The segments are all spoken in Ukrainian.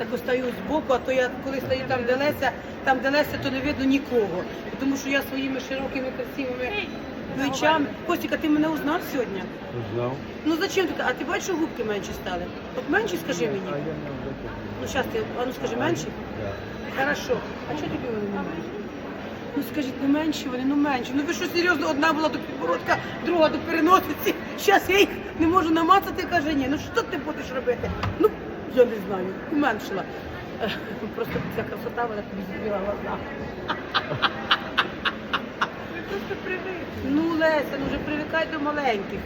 так стою збоку, а то я коли стою там, де Леся, там, де Леся, то не видно нікого. Тому що я своїми широкими, красивими плечами. Костіка, ти мене узнав сьогодні? Знав. Ну зачем ти? А ти бачиш, що губки менші стали? От менші скажи мені. А я не. Ну зараз ти, а ну скажи менші? Да. Хорошо. А чого тобі вони не менші? Ну скажіть, ну менші вони, ну менші. Ну ви що серйозно, одна була до підбородка, друга до переносиці. Зараз я їх не можу намацати, каже, ні, ну що ти будеш робити? Ну, я не знаю, уменшила. Просто ця красота вона тобі збила глаза. Ну, Леся, ну вже привикай до маленьких.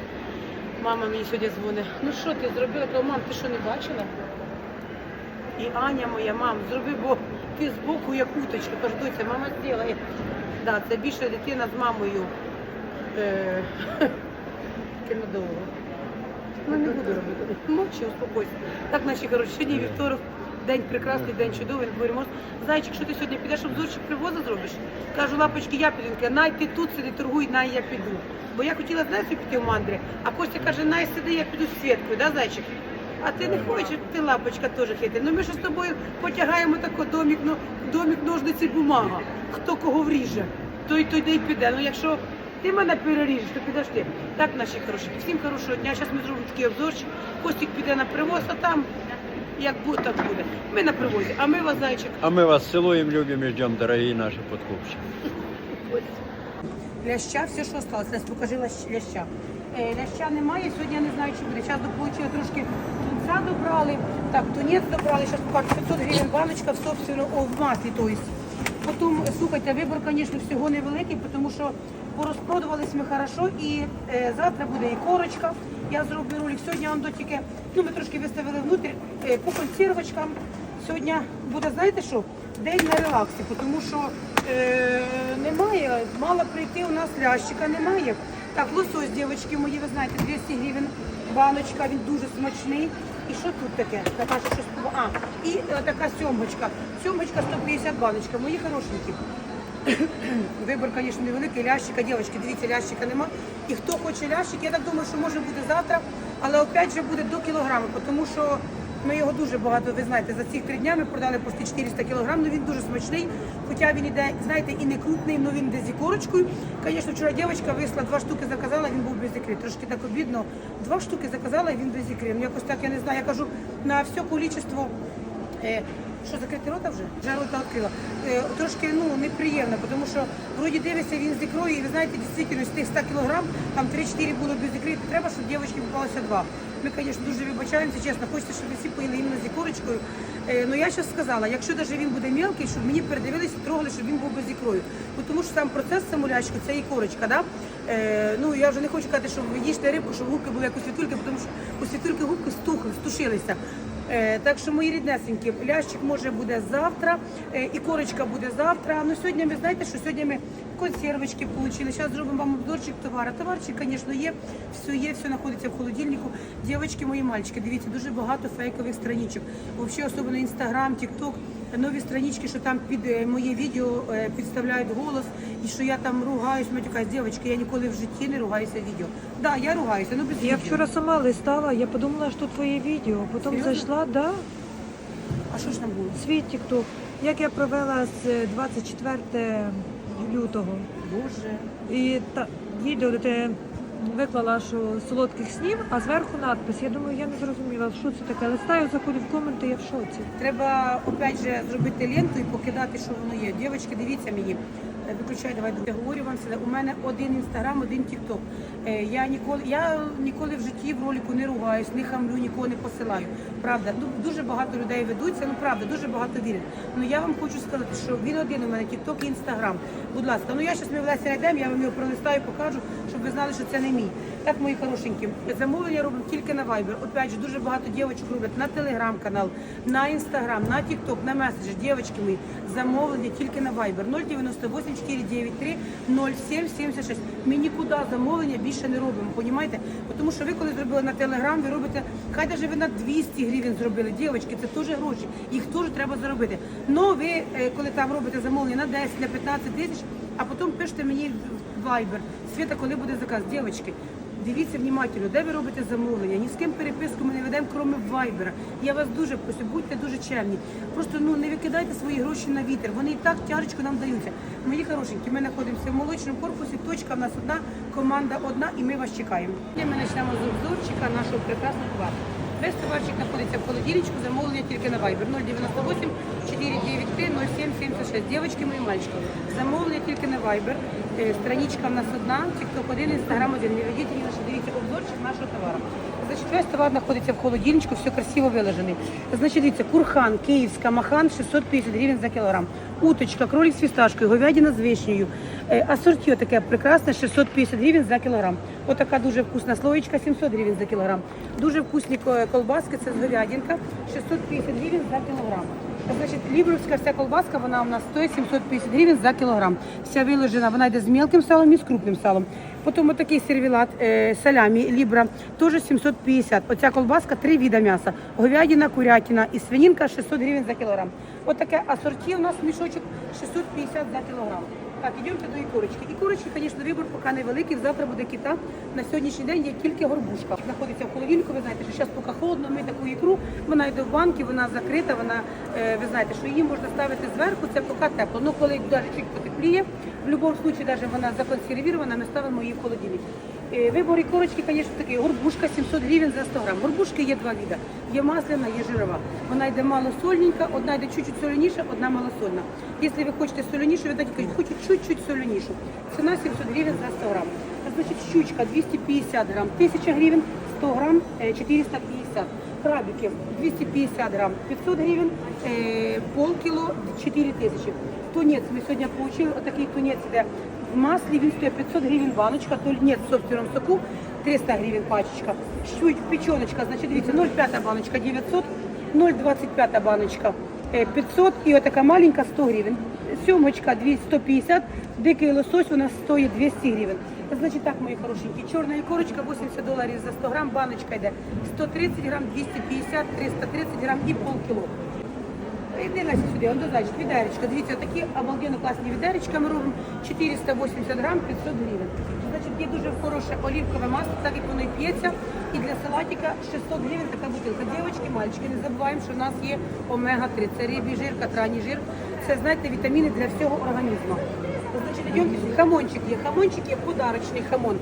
Мама мені сьогодні дзвонить. Ну що ти зробила? Кажу, мам, ти що не бачила? І Аня моя, мам, зроби, бо ти збоку як уточка. Кажу, доця, мама зробила. Да, це більше дитина з мамою. Е, Кінодовго. Ну не буду робити. Мовчи, успокойся. Так, наші коротше, сьогодні вівторок, день прекрасний, день чудовий, говоримо. Зайчик, що ти сьогодні підеш обзорчик привоза зробиш? Кажу, лапочки, я піду. Він най ти тут сиди, торгуй, най я піду. Бо я хотіла знаєш, піти в мандрі, а Костя каже, най сиди, я піду з Світкою, да, зайчик? А ти не хочеш, ти лапочка теж хитрий. Ну ми ж з тобою потягаємо тако домік, ну, домік, ножниці, бумага. Хто кого вріже, той той й піде. Ну якщо ти мене переріжеш, то підеш ти. Так, наші хороші. Всім хорошого дня. Зараз ми зробимо такий обзорчик. Костік піде на привоз, а там як буде, так буде. Ми на привозі, а ми вас зайчик. А мы вас целуем, любим и ждем, дорогие наши подкупщики. Ляща, все, що осталось. Лесь, покажи лящ- ляща. Е, ляща немає, сьогодні я не знаю, чи буде. Зараз дополучили трошки тунця добрали. Так, тунець добрали, зараз покажу 500 гривень баночка в собственно, о, в маслі, то есть. Потім, слухайте, вибор, звісно, всього невеликий, тому що порозпродувались ми хорошо і е, завтра буде і корочка. Я зроблю ролик. Сьогодні вам тільки, ну ми трошки виставили внутрі е, по консервочкам. Сьогодні буде, знаєте що, день на релаксі, тому що е, немає, мало прийти у нас лящика, немає. Так, лосось, дівчатки мої, ви знаєте, 200 гривень баночка, він дуже смачний. І що тут таке? Така що щось. А, і е, така сьомочка. Сьомочка 150 баночка. Мої хорошенькі. Вибор, звісно, невеликий. Лящика, дівчатки, дивіться, лящика нема. І хто хоче лящик, я так думаю, що може бути завтра, але опять же буде до кілограма, тому що ми його дуже багато, ви знаєте, за ці три дня ми продали почти 400 кілограм, ну він дуже смачний, хоча він іде, знаєте, і не крупний, але він йде з ікорочкою. Звісно, вчора дівчинка вийшла, два штуки заказала, він був без ікри. Трошки так обідно. Два штуки заказала, і він без ікри. Ну якось так, я не знаю, я кажу, на все Е, Що закрити рота вже? Вже рота відкрила. Е, Трошки ну, неприємно, тому що вроді дивишся він з ікрою, і ви знаєте, дійсно з тих 100 кілограм, там 3-4 було без ікри, треба, щоб дівчинки попалося два. Ми, звісно, дуже вибачаємося, чесно, хочеться, щоб всі поїли іменно з ікорочкою. Е, Ну я зараз сказала, якщо навіть він буде мелкий, щоб мені передивилися, трогали, щоб він був без ікрою. Бо Тому що сам процес самолячки, це ікорочка, да? Е, ну я вже не хочу казати, що ви їжте рибку, щоб губки були як у світульки, тому що у світульки губки стухли, стушилися. Е, так що мої ріднесенькі, лящик може буде завтра, е, і корочка буде завтра. Ну сьогодні ви знаєте, що сьогодні ми консервочки отримали. Зараз зробимо вам обзорчик товару. Товарчик, звісно, є, все є, все знаходиться в холодильнику. Дівчатки, мої мальчики, дивіться, дуже багато фейкових страничок. Взагалі, особливо інстаграм, тікток. Нові странички, що там під е, моє відео е, підставляють голос, і що я там ругаюсь, матюкаюсь. Дівчатки, я ніколи в житті не ругаюся відео. Так, да, я ругаюся, ну без Я відео. вчора сама листала, я подумала, що твоє відео. Потім Серйозно? зайшла, да, А що ж там було? свій тікток. Як я провела з е, 24 лютого. Боже. І та відео, де ти виклала, що солодких снів, а зверху надпис. Я думаю, я не зрозуміла, що це таке. Листаю, заходю в коменти, я в шоці. Треба опять же зробити ленту і покидати, що воно є. Дівчатки, дивіться мені. Е, Виключай, давай друге. говорю вам все. У мене один інстаграм, один тікток. Е, Я ніколи, я ніколи в житті в роліку не ругаюсь, не хамлю, нікого не посилаю. Правда, Ну, дуже багато людей ведуться. Ну правда, дуже багато вірять. Ну я вам хочу сказати, що він один у мене тікток і інстаграм. Будь ласка, ну я щось ми власне знайдемо, я вам його пролистаю, покажу, щоб ви знали, що це не мій. Так, мої хорошенькі, замовлення роблю тільки на Viber. Опять же, дуже багато дівчаток роблять на телеграм-канал, на інстаграм, на тікток, на меседжер. Дівчатки мої, замовлення тільки на Viber 098 493 0776. Ми нікуди замовлення більше не робимо, понімаєте? Тому що ви коли зробили на телеграм, ви робите, хай навіть ви на 200 гривень зробили. Дівчатки, це теж гроші, їх теж треба заробити. Ну ви, е, коли там робите замовлення на 10, на 15 тисяч, а потім пишете мені в Viber. Світа, коли буде заказ, дівчатки. Дивіться внимательно, де ви робите замовлення, ні з ким переписку ми не ведемо, крім вайбера. Я вас дуже прошу, будьте дуже чемні. Просто ну не викидайте свої гроші на вітер. Вони і так тяжечко нам даються. Мої хорошенькі, ми знаходимося в молочному корпусі. Точка в нас одна, команда одна, і ми вас чекаємо. Ми почнемо з обзорчика нашого прекрасного товару. Весь товарчик знаходиться в холодильничку, замовлення тільки на Viber 098 493 0776. Дівчатки мої мальчики, замовлення тільки на Viber. Е, Страничка в нас одна, TikTok один, Instagram один. Не ведіть ні на дивіться обзорчик нашого товару. Значить, весь товар знаходиться в холодильничку, все красиво виложений. Значить, дивіться, курхан, київська, махан 650 гривень за кілограм. Уточка, кролик з фісташкою, говядина з вишнею. Е, Асорті таке прекрасне, 650 гривень за кілограм. Отака дуже вкусна слоєчка, 700 гривень за кілограм. Дуже вкусні колбаски, це з говядинка, 650 гривень за кілограм. Значить, лібровська вся колбаска, вона у нас стоїть 750 гривень за кілограм. Вся виложена, вона йде з мілким салом і з крупним салом. Потім отакий сервілат, е, салямі, лібра, теж 750. Оця колбаска, три віда м'яса. Говядина, курятина і свинінка 600 гривень за кілограм. Отаке асорті у нас мішочок 650 за кілограм. Так, йдемте до ікорочки. Ікорочки, звісно, вибір поки невеликий. Завтра буде кита. На сьогоднішній день є тільки горбушка. Знаходиться в холодильнику. Ви знаєте, що зараз поки холодно, ми таку ікру. Вона йде в банки, вона закрита. Вона е, ви знаєте, що її можна ставити зверху. Це поки тепло. Ну коли навіть чуть потепліє, в будь-якому випадку, навіть вона законсервірована, ми ставимо її в холодильник. Е, Вибор ікорочки, звісно, такий. Горбушка 700 гривень за 100 грам. Горбушки є два види. Є масляна, є жирова. Вона йде малосольненька, одна йде чуть-чуть соляніша, одна малосольна. Якщо ви хочете солянішу, ви дайте хочу чуть-чуть солянішу. Ціна 700 гривень за 100 грам. Значить, щучка 250 грам, 1000 гривень, 100 грам, е, 450. Крабики 250 грам, 500 гривень, е, полкіло, 4 тисячі. Тунець ми сьогодні отримали, отакий тунець йде в маслі, він стоїть 500 гривень баночка, тунець в собственному соку, 300 гривень пачечка. Щуть, печеночка, значить, дивіться, 0,5 баночка 900, 0,25 баночка е, 500 і отака маленька 100 гривень. Сьомочка 200, 150, дикий лосось у нас стоїть 200 гривень. Значить так, мої хорошенькі, чорна ікорочка 80 доларів за 100 грам, баночка йде 130 грам, 250, 330 грам і полкіло. Йди Леся сюди, он зайчик, відеречка. Дивіться, такі обалденно класні відеречка ми робимо 480 грам, 500 гривень. Значить, є дуже хороше олівкове масло, так як воно і п'ється. І для салатика 600 гривень така бутилка. Дівчатки, мальчики, не забуваємо, що в нас є омега-3. Це рибий жир, катраній жир. Це, знаєте, вітаміни для всього організму. Значить, йдемте. Хамончик є. Хамончик є подарочний хамон.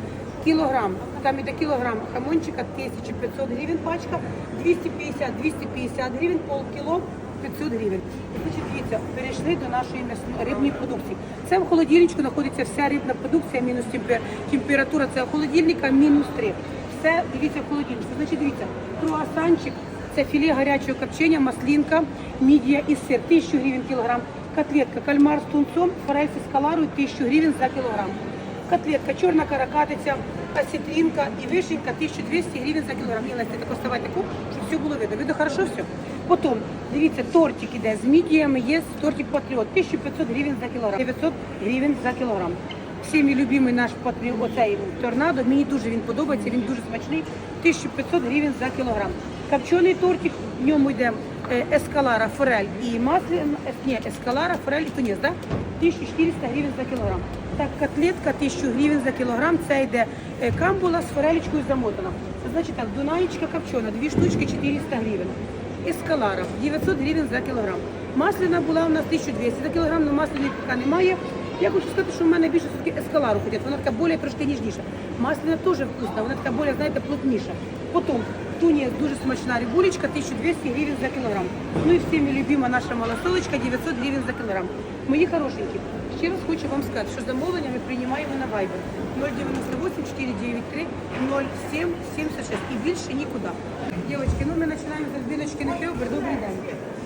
Кілограм. Там іде кілограм хамончика, 1500 гривень пачка, 250-250 гривень, полкіло. 500 гривень. Значить, дивіться, перейшли до нашої м'ясної рибної продукції. Це в холодильничку знаходиться вся рибна продукція, мінус темпе- температура це холодильника, мінус 3. Все дивіться в холодильнику. Значить, дивіться, круасанчик, це філе гарячого копчення, маслінка, мідія і сир, 1000 гривень кілограм. Котлетка, кальмар з тунцом, форель з ескаларою, 1000 гривень за кілограм. Котлетка, чорна каракатиця, осетринка і вишенька 1200 гривень за кілограм. І Леся, так оставайте куб, щоб все було видно. Видно хорошо все? Потім, дивіться, тортик іде з мідіями, є тортик Патріот, 1500 гривень за кілограм, 900 гривень за кілограм. Всім любимий наш патріот, оцей торнадо, мені дуже він подобається, він дуже смачний, 1500 гривень за кілограм. Копчений тортик, в ньому йде е, ескалара, форель і масло, ні, ескалара, форель і тунець, да? 1400 гривень за кілограм. Так, котлетка 1000 гривень за кілограм, це йде е, камбула з форелечкою замотана. Значить так, дунаєчка копчена, дві штучки 400 гривень. Ескалара 900 гривень за кілограм. Масляна була у нас 1200 за кілограм, але масляної поки немає. Я хочу сказати, що в мене більше все-таки ескалару ходять, вона така більш трошки ніжніша. Масляна теж вкусна, вона така більш, знаєте, плотніша. Потім тунець дуже смачна рибулечка, 1200 гривень за кілограм. Ну і всіми любима наша малосолочка, 900 гривень за кілограм. Мої хорошенькі, ще раз хочу вам сказати, що замовлення ми приймаємо на Viber 098 493 07 76 і більше нікуди. Дівчатки, ну ми починаємо з Альбіночки на Феобер. Добрий день.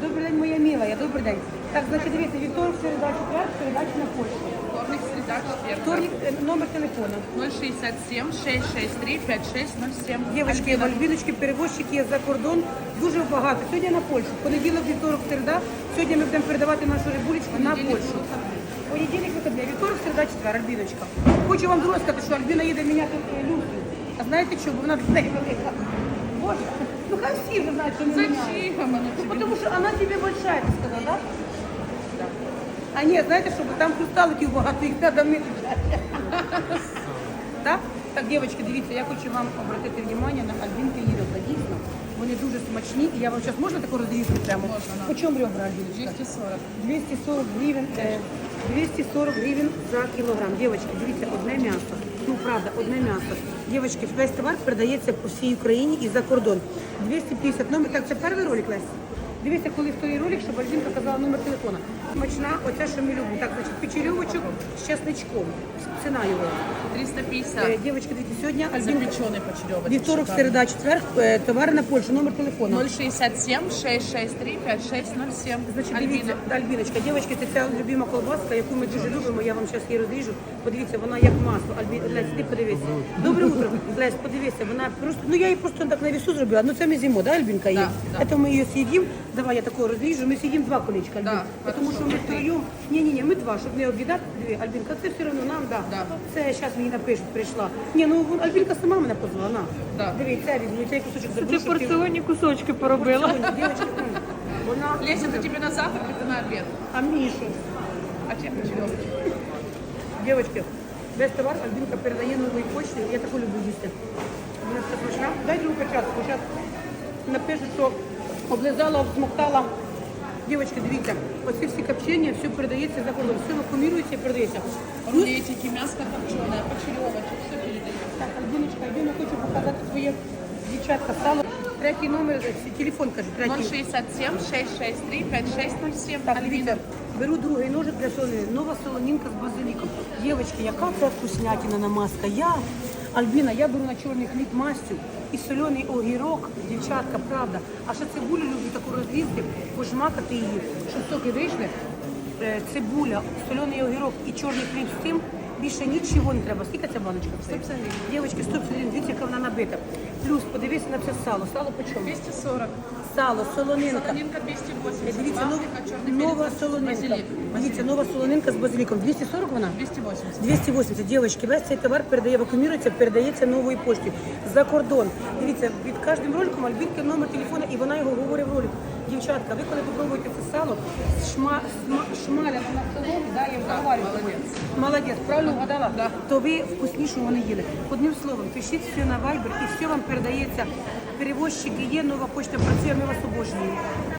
Добрий день, моя мила, я добрий день. Так, значить, дивіться, вівторок, середа, четвер, передача на почту. Вторник, среда, четверг. Вторник, е, номер телефону. 067 663 5607. Дівчатки, в Альбіночки перевозчик є за кордон дуже багато. Сьогодні на Польщу. Понеділок, вівторок, середа. Сьогодні ми будемо передавати нашу рибулечку на Польщу. Понеділок, вихідний, вівторок, середа, четвер, Альбіночка. Хочу вам друге сказати, що Альбіна їде міняти е, люстру. А знаєте чого? Бо Вона неї велика. Боже, ну хай всі вже знають, що не міняє. Зачем она Ну, тебе? потому что она тебе большая, ты сказала? Да. А ні, знаєте що, бо там хрусталиків багато, їх треба мити. Да? Так, дівчатки, дивіться, я хочу вам обратити увагу на альбінки ребра. Дійсно, вони дуже смачні. І я вам зараз можна таку розрізати прямо? Можна. По чому ребра, Альбіночка? 240. 240 гривень, е, 240 гривень за кілограм. Дівчатки, дивіться, одне м'ясо. Ну, правда, одне м'ясо. Дівчатки, весь товар передається по всій Україні і за кордон. 250 номер. Так, це перший ролик, Лесь? Дивіться, коли стоїть ролик, щоб Альбінка казала номер телефона. Смачна, оця, що ми любимо. Так, значить, печерьовочок з чесничком. Ціна його. 350. Е, Дівчатки, дивіться, сьогодні Альбінка. Запеченный почеревочек. Вівторок, середа, четвер, е, товари на Польщу, номер телефону. 067 663 5607. Значить, дивіться, Альбіночка, дівчатки, це ця любима колбаска, яку ми дуже любимо. Я вам зараз її розріжу. Подивіться, вона як масло. Альбі... Лесь, ти подивися. Добре утро. Лесь, подивися, вона просто, ну я її просто так на вісу зробила. Ну це ми з'їмо, да, Альбінка є? Да, да. Це ми її з'їдім. Давай я такого розріжу. Ми з'їдім два колечка, Альбін. Да, Тому що ми втроєм. Ні, ні, ні, ми два, щоб не обідати. Диви, Альбінка, це все одно нам, да. Да. Це зараз мені напишуть, прийшла. Ні, ну вон- Альбінка сама мене позвала. На. Да. Диви, це візьму, цей кусочок заберу, Ти щоб ти- порціонні кусочки поробила. Порціонні, м. Вона... Леся, это тебе на завтрак, это на обед. А що? А тебе почеревочек. Девочки, весь товар Альбінка передає новій почті. Я таку люблю їсти. Вона все смачна. Дай другу початку. Зараз напишуть, що облизала, обсмоктала. Дівчатки, дивіться, оці всі копчення, все передається за кордон. Все вакуумірується і передається. Плюс, Рулетики, мяско копченое, почеревочек, все передаю. так, Альбіночка, Альбіна, хочу показати своє дівчатка. Стало третій номер, телефон, каже, третій. 067 663 5607. Так, дивіться, беру другий ножик для солонини. Нова солонинка з базиліком. Дівчатки, яка це вкуснятина намазка. Я, Альбіна, я беру на чорний хліб мастю і соляний огірок, дівчатка, правда. А ще цибулю люблю таку розрізати, пожмакати її, щоб соки вийшли. Е, Цибуля, соляний огірок і чорний хліб з цим. Більше нічого не треба. Скільки ця баночка? 150 гривень. Дівчатки, 150 гривень, дивіться, яка вона набита. Плюс, подивися на це сало. Сало по чому? 240. Сало, солонинка. Солонинка 280. Дивіться, нов- Паприка, черный нова перец, солонинка. Дивіться, нова солонинка з базиліком. 240 вона? 280. 280. Дівчатки, весь цей товар передає, вакуумірується, передається новою поштою за кордон. Дивіться, під кожним роликом Альбінки номер телефона, і вона його говорить в ролик. Дівчатка, ви коли попробуєте це сало, шма, шма, шмаля на соломі, да, я вже говорю. Молодець. Молодець, правильно вгадала? Да. То ви вкусніше вони їли. Одним словом, пишіть все на Viber і все вам передається. Перевозчики є, нова почта працює, ми вас обожнюємо.